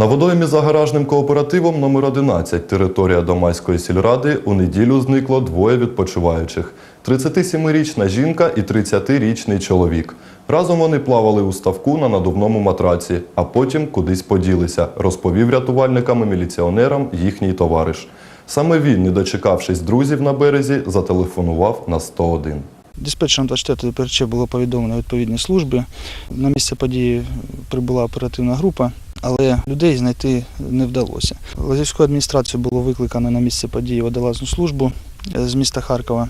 На водоймі за гаражним кооперативом номер 11 територія Домайської сільради у неділю зникло двоє відпочиваючих: 37-річна жінка і 30-річний чоловік. Разом вони плавали у ставку на надувному матраці, а потім кудись поділися, розповів рятувальникам і міліціонерам їхній товариш. Саме він, не дочекавшись друзів на березі, зателефонував на 101. Диспетчером 24 ПРЧ було повідомлено відповідні служби. На місце події прибула оперативна група, але людей знайти не вдалося. Лазівську адміністрацію було викликано на місце події водолазну службу е, з міста Харкова,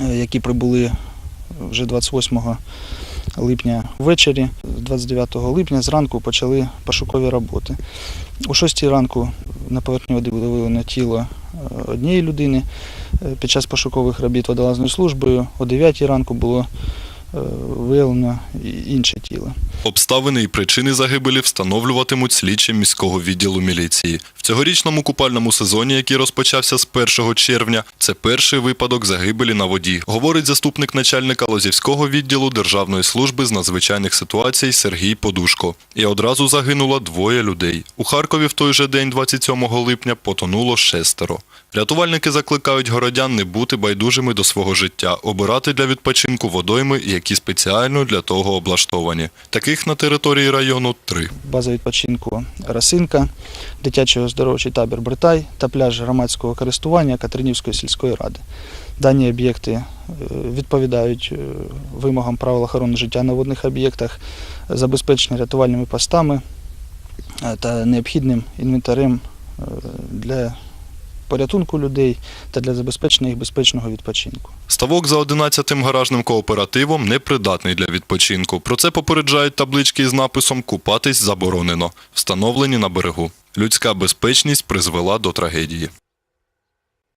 е, які прибули вже 28 липня ввечері. 29 липня зранку почали пошукові роботи. О 6 ранку на поверхні води було виявлено тіло е, однієї людини під час пошукових робіт водолазною службою. О 9 ранку було виявлено інше тіло. Обставини і причини загибелі встановлюватимуть слідчі міського відділу міліції. В цьогорічному купальному сезоні, який розпочався з 1 червня, це перший випадок загибелі на воді, говорить заступник начальника Лозівського відділу Державної служби з надзвичайних ситуацій Сергій Подушко. І одразу загинуло двоє людей. У Харкові в той же день, 27 липня, потонуло шестеро. Рятувальники закликають городян не бути байдужими до свого життя, обирати для відпочинку водойми, які спеціально для того облаштовані. Таких на території району три. База відпочинку Росинка, дитячий оздоровчий табір Бритай та пляж громадського користування Катеринівської сільської ради. Дані об'єкти е, відповідають е, вимогам правил охорони життя на водних об'єктах, забезпечені рятувальними постами е, та необхідним інвентарем для порятунку людей та для забезпечення їх безпечного відпочинку. Ставок за 11-тим гаражним кооперативом непридатний для відпочинку. Про це попереджають таблички з написом Купатись заборонено, встановлені на берегу. Людська безпечність призвела до трагедії.